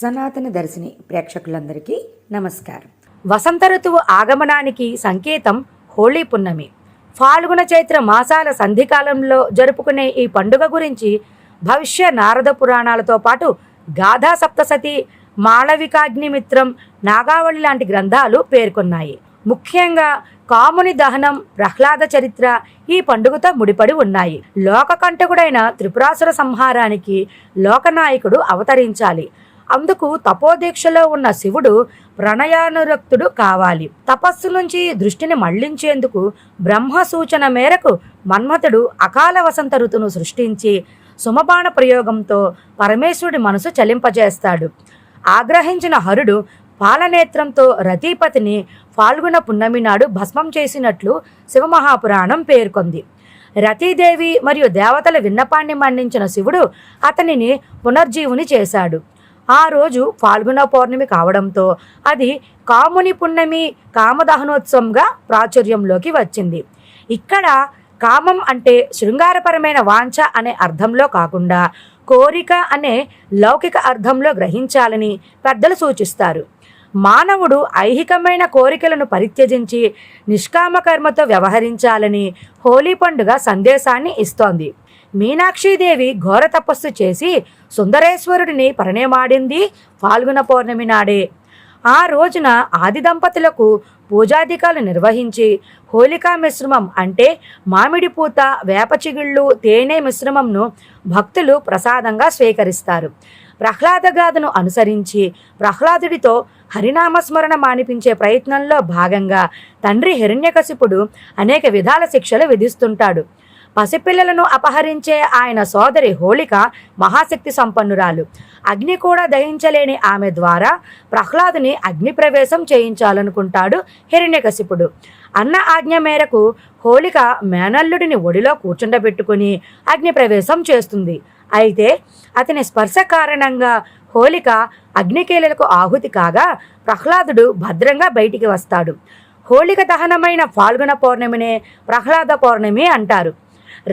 సనాతన దర్శిని ప్రేక్షకులందరికీ నమస్కారం. వసంత ఋతువు ఆగమనానికి సంకేతం హోళీ పున్నమి. ఫాల్గుణ చైత్ర మాసాల సంధికాలంలో జరుపుకునే ఈ పండుగ గురించి భవిష్య నారద పురాణాలతో పాటు గాథా సప్తసతి మాళవికాగ్నిమిత్రం నాగావళి లాంటి గ్రంథాలు పేర్కొన్నాయి. ముఖ్యంగా కాముని దహనం ప్రహ్లాద చరిత్ర ఈ పండుగతో ముడిపడి ఉన్నాయి. లోకకంటకుడైన త్రిపురాసుర సంహారానికి లోకనాయకుడు అవతరించాలి. అందుకు తపోదీక్షలో ఉన్న శివుడు ప్రణయానురక్తుడు కావాలి. తపస్సు నుంచి దృష్టిని మళ్ళించేందుకు బ్రహ్మ సూచన మేరకు మన్మథుడు అకాల వసంత ఋతును సృష్టించి సుమబాణ ప్రయోగంతో పరమేశ్వరుడి మనసు చలింపజేస్తాడు. ఆగ్రహించిన హరుడు పాలనేత్రంతో రతీపతిని ఫాల్గుణ పున్నమి నాడు భస్మం చేసినట్లు శివమహాపురాణం పేర్కొంది. రతీదేవి మరియు దేవతల విన్నపాన్ని మన్నించిన శివుడు అతనిని పునర్జీవుని చేశాడు. ఆ రోజు ఫాల్గుణ పౌర్ణమి కావడంతో అది కాముని పుణ్యమి కామదహనోత్సవంగా ప్రాచుర్యంలోకి వచ్చింది. ఇక్కడ కామం అంటే శృంగారపరమైన వాంఛ అనే అర్థంలో కాకుండా కోరిక అనే లౌకిక అర్థంలో గ్రహించాలని పెద్దలు సూచిస్తారు. మానవుడు ఐహికమైన కోరికలను పరిత్యజించి నిష్కామ కర్మతో వ్యవహరించాలని హోలీ పండుగ సందేశాన్ని ఇస్తోంది. మీనాక్షీదేవి ఘోర తపస్సు చేసి సుందరేశ్వరుడిని పరిణయమాడింది ఫాల్గుణ పౌర్ణమి నాడే. ఆ రోజున ఆది దంపతులకు పూజాధికాలు నిర్వహించి హోలికా మిశ్రమం అంటే మామిడి పూత వేప చిగుళ్ళు తేనె మిశ్రమంను భక్తులు ప్రసాదంగా స్వీకరిస్తారు. ప్రహ్లాదగాథను అనుసరించి ప్రహ్లాదుడితో హరినామస్మరణ మానిపించే ప్రయత్నంలో భాగంగా తండ్రి హిరణ్యకశిపుడు అనేక విధాల శిక్షలు విధిస్తుంటాడు. పసిపిల్లలను అపహరించే ఆయన సోదరి హోళిక మహాశక్తి సంపన్నురాలు. అగ్ని కూడా దహించలేని ఆమె ద్వారా ప్రహ్లాదుని అగ్ని ప్రవేశం చేయించాలనుకుంటాడు హిరణ్యకశిపుడు. అన్న ఆజ్ఞ మేరకు హోళిక మేనల్లుడిని ఒడిలో కూర్చుండబెట్టుకుని అగ్ని ప్రవేశం చేస్తుంది. అయితే అతని స్పర్శ కారణంగా హోళిక అగ్నికేలకు ఆహుతి కాగా ప్రహ్లాదుడు భద్రంగా బయటికి వస్తాడు. హోళిక దహనమైన ఫాల్గుణ పౌర్ణమినే ప్రహ్లాద పౌర్ణమి అంటారు.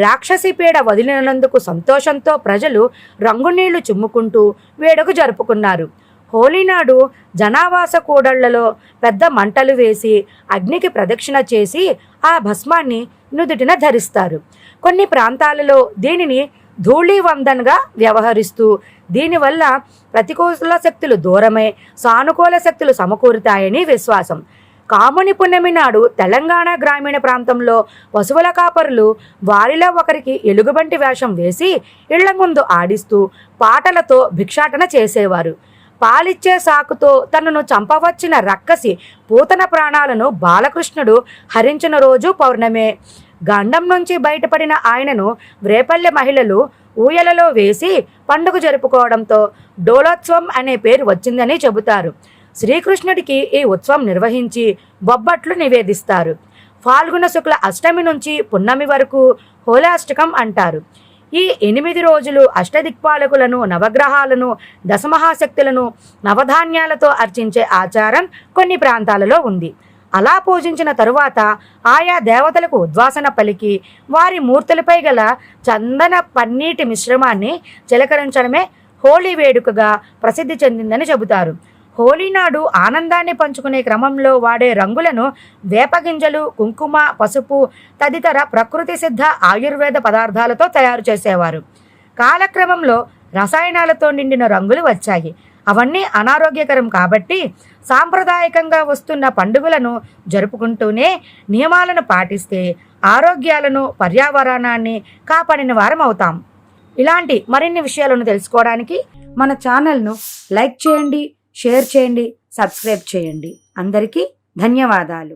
రాక్షసి పీడ వదిలినందుకు సంతోషంతో ప్రజలు రంగునీళ్ళు చుమ్ముకుంటూ వేడుక జరుపుకున్నారు. హోలీ నాడు జనావాస కూడళ్ళలో పెద్ద మంటలు వేసి అగ్నికి ప్రదక్షిణ చేసి ఆ భస్మాన్ని నుదుటిన ధరిస్తారు. కొన్ని ప్రాంతాలలో దీనిని ధూళీవందన్గా వ్యవహరిస్తూ దీనివల్ల ప్రతికూల శక్తులు దూరమై సానుకూల శక్తులు సమకూరుతాయని విశ్వాసం. కాముని పున్నమి నాడు తెలంగాణ గ్రామీణ ప్రాంతంలో పశువుల కాపరులు వారిలో ఒకరికి ఎలుగుబంటి వేషం వేసి ఇళ్ళ ముందు ఆడిస్తూ పాటలతో భిక్షాటన చేసేవారు. పాలిచ్చే సాకుతో తనను చంపవచ్చిన రక్కసి పూతన ప్రాణాలను బాలకృష్ణుడు హరించిన రోజు పౌర్ణమే. గండం నుంచి బయటపడిన ఆయనను రేపల్లె మహిళలు ఊయలలో వేసి పండుగ జరుపుకోవడంతో డోలోత్సవం అనే పేరు వచ్చిందని చెబుతారు. శ్రీకృష్ణుడికి ఈ ఉత్సవం నిర్వహించి బొబ్బట్లు నివేదిస్తారు. ఫాల్గుణ శుక్ల అష్టమి నుంచి పున్నమి వరకు హోలాష్టకం అంటారు. ఈ ఎనిమిది రోజులు అష్టదిక్పాలకులను నవగ్రహాలను దశమహాశక్తులను నవధాన్యాలతో అర్చించే ఆచారం కొన్ని ప్రాంతాలలో ఉంది. అలా పూజించిన తరువాత ఆయా దేవతలకు ఉద్వాసన పలికి వారి మూర్తులపై గల చందన పన్నీటి మిశ్రమాన్ని చిలకరించడమే హోళీ వేడుకగా ప్రసిద్ధి చెందిందని చెబుతారు. హోలీ నాడు ఆనందాన్ని పంచుకునే క్రమంలో వాడే రంగులను వేపగింజలు కుంకుమ పసుపు తదితర ప్రకృతి సిద్ధ ఆయుర్వేద పదార్థాలతో తయారు చేసేవారు. కాలక్రమంలో రసాయనాలతో నిండిన రంగులు వచ్చాయి. అవన్నీ అనారోగ్యకరం కాబట్టి సాంప్రదాయకంగా వస్తున్న పండుగలను జరుపుకుంటూనే నియమాలను పాటిస్తే ఆరోగ్యాలను పర్యావరణాన్ని కాపాడిన వారం అవుతాం. ఇలాంటి మరిన్ని విషయాలను తెలుసుకోవడానికి మన ఛానల్ను లైక్ చేయండి షేర్ చేయండి సబ్స్క్రైబ్ చేయండి. అందరికీ ధన్యవాదాలు.